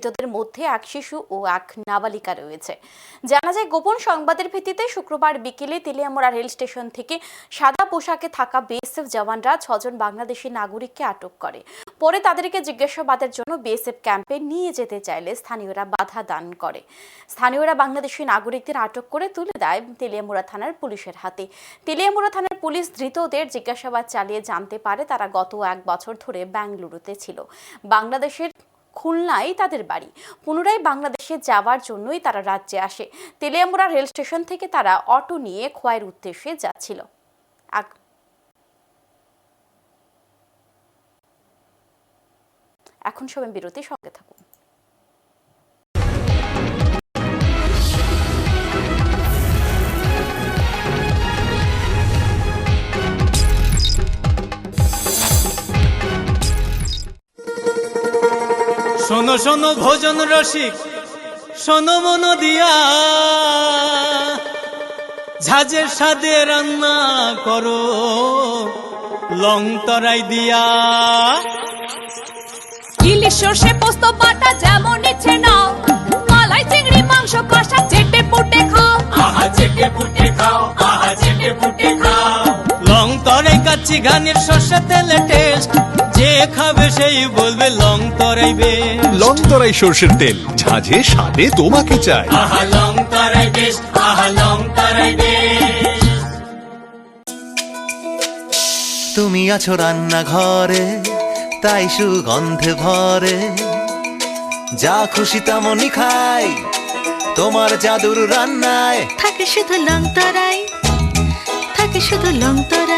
মৃতদের মধ্যে এক শিশু ও এক নাবালিকা রয়েছে। জানা যায়, গোপন সংবাদের ভিত্তিতে শুক্রবার বিকেলে তেলিয়ামোড়া রেল স্টেশন থেকে সাদা পোশাকে থাকা বিএসএফ জওয়ানরা ছজন বাংলাদেশি নাগরিককে আটক করে। পরে তাদেরকে জিজ্ঞাসাবাদের জন্য বিএসএফ ক্যাম্পে নিয়ে যেতে চাইলে স্থানীয়রা বাধা দান করে। স্থানীয়রা বাংলাদেশি নাগরিকদের আটক করে তুলে দেয় তেলিয়ামোড়া থানার পুলিশের হাতে। তেলিয়ামোড়া থানার পুলিশ ধৃতদের জিজ্ঞাসাবাদ চালিয়ে জানতে পারে তারা গত এক বছর ধরে বেঙ্গালুরুতে ছিল। বাংলাদেশের খুলনায় তাদের বাড়ি। পুনরায় বাংলাদেশে যাওয়ার জন্যই তারা রাজ্যে আসে। তেলিয়ামুড়া রেল স্টেশন থেকে তারা অটো নিয়ে খোয়াইয়ের উদ্দেশ্যে যাচ্ছিল। এখন সবাই বিরতি সঙ্গে থাকুন। শোনো শোনো ভোজন রসিক, শোনো মন দিয়া। ঝাঝের সাদে রান্না করো, লং তরাই দিয়া। ইলিশ সর্ষে পোস্ত বাটা যেমন ইচ্ছে নাও। কাচ্চি ঘানির সর্ষে তেলে টেস্ট যে খাবে সেই বলবে লং তরাই বেশ লং তরাই সর্ষের তেল। ঝাঁঝে স্বাদে তোমাকে চাই। আহা লং তরাই বেশ আহা লং তরাই তুমি আছো রান্নাঘরে তাই সুগন্ধে ভরে। যা খুশি তেমনই খাই তোমার জাদুর রান্নায়। থাকে শুধু লং তরাই থাকে শুধু লং তরাই।